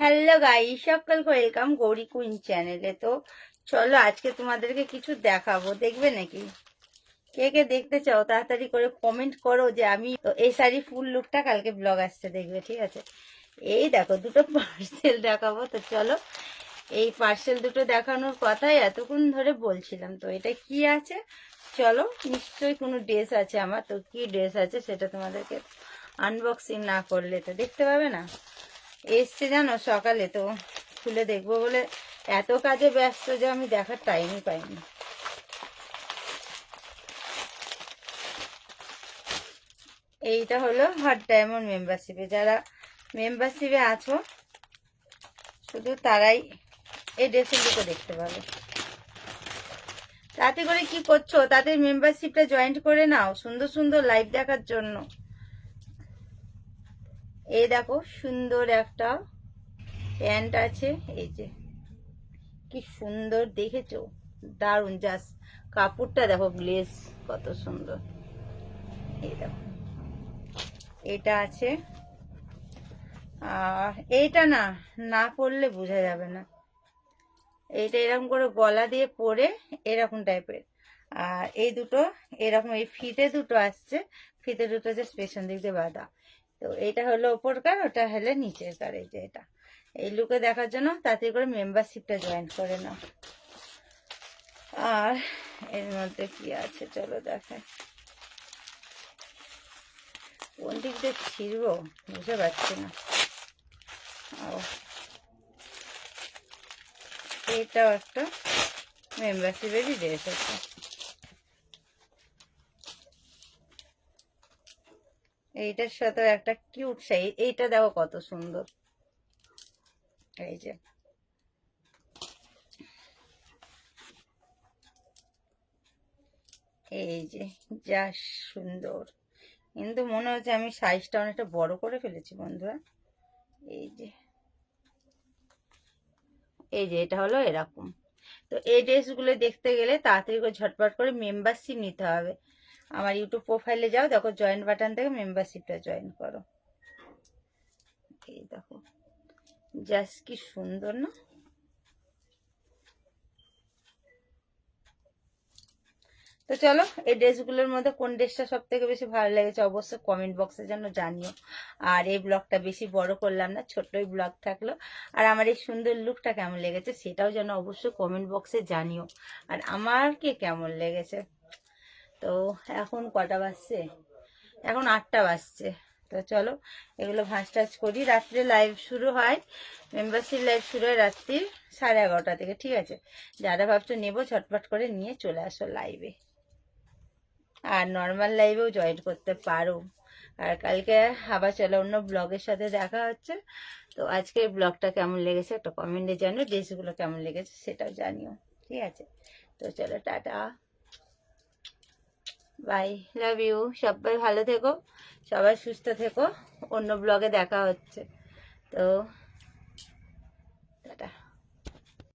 Hello guy সকলকে welcome Gauri queen চ্যানেলে। তো চলো আজকে তোমাদেরকে কিছু দেখাবো, দেখবে নাকি? কে কে দেখতে চাও, তাড়াতাড়ি করে কমেন্ট করো যে আমি এই শাড়ি ফুল লুকটা কালকে ব্লগ আসছে, দেখবে, ঠিক আছে? এই দেখো, দুটো পার্সেল দেখাবো, তো চলো। এই পার্সেল দুটো দেখানোর কথাই এতক্ষণ ধরে বলছিলাম, তো এটা কি আছে? চলো, নিশ্চয়ই কোনো ড্রেস আছে আমার, তো কি ড্রেস আছে সেটা তোমাদেরকে আনবক্সিং না করলে তো দেখতে পাবে না? এসছে জানো সকালে তো, খুলে দেখব বলে এত কাজে ব্যস্ত যে আমি দেখার টাইমই পাইনি। এইটা হলো হট ডায়মন্ড মেম্বারশিপে যারা মেম্বারশিপে আছো, শুধু তারাই এই ড্রেসগুলো দেখতে পাবে। তাতে করে কি করছ? তাদের মেম্বারশিপটা জয়েন্ট করে নাও, সুন্দর সুন্দর লাইভ দেখার জন্য। এই দেখো, সুন্দর একটা প্যান্ট আছে, এই যে। কি সুন্দর দেখেছ? দারুণ জাস্ট কাপড়টা দেখো, গ্লেস, কত সুন্দর। এই দেখো, এটা আছে। আর এইটা না না পরলে বোঝা যাবে না। এইটা এরকম করে গলা দিয়ে পরে এরকম টাইপের। আর এই দুটো, এরকম এই ফিতে দুটো আসছে, ফিতে দুটো যে পেছন দিক দিয়ে বাঁধা। তো এইটা হলো ওপর কার, ওটা হলে নিচের কার, এই যে এটা। এই লুকে দেখার জন্য তাতে করে মেম্বারশিপটা জয়েন করে নাও। আর এর মধ্যে কি আছে? চলো দেখাই। কোন দিক দিয়ে ছিড়বো? বুঝতে পারছি না। ও এটাও একটা মেম্বারশিপেরই ড্রেস আছে। এইটার সাথে একটা কিউট সাইজ এইটা দেখো কত সুন্দর। এই যে। এই যে, যা সুন্দর। কিন্তু মনে হচ্ছে আমি সাইজটা অনেকটা বড় করে ফেলেছি বন্ধুরা। এই যে। এই যে, এটা হলো এরকম। তো এই ড্রেসগুলো দেখতে গেলে তাড়াতাড়ি করে ঝটপট করে মেম্বারশিপ নিতে হবে। আমার ইউটিউব প্রোফাইলে যাও, দেখো জয়েন বাটন থেকে মেম্বারশিপটা জয়েন করো। এই দেখো জাস্ট কি সুন্দর না? তো চলো, এই ড্রেসগুলোর মধ্যে কোন ড্রেসটা সব থেকে বেশি ভালো লেগেছে অবশ্যই কমেন্ট বক্সে যেন জানিও। আর এই ব্লগটা বেশি বড় করলাম না ছোট্টই ব্লগ থাকল। আর আমার এই সুন্দর লুকটা কেমন লেগেছে সেটাও যেন অবশ্যই কমেন্ট বক্সে জানিও। আর আমারকে কেমন লেগেছে? তো এখন কটা বাজছে? এখন আটটা বাজছে। তো চলো, এগুলো ভাঁজ টাজ করি। রাত্রে লাইভ শুরু হয়। মেম্বারশিপ লাইভ শুরু হয় রাত্রি সাড়ে এগারোটা থেকে, ঠিক আছে? যারা ভাবছ নেব ছটপট করে নিয়ে চলে আসো লাইভে আর নর্মাল লাইভেও জয়েন করতে পারো। আর কালকে আবার চলো অন্য ব্লগের সাথে দেখা হচ্ছে। তো আজকের ব্লগটা কেমন লেগেছে একটা কমেন্টে জানিও ড্রেসগুলো কেমন লেগেছে সেটাও জানিও, ঠিক আছে? তো চলো, টাটা। বাই লাভ ইউ সবাই ভালো থেকো। সবাই সুস্থ থেকো। অন্য ব্লগে দেখা হচ্ছে। তো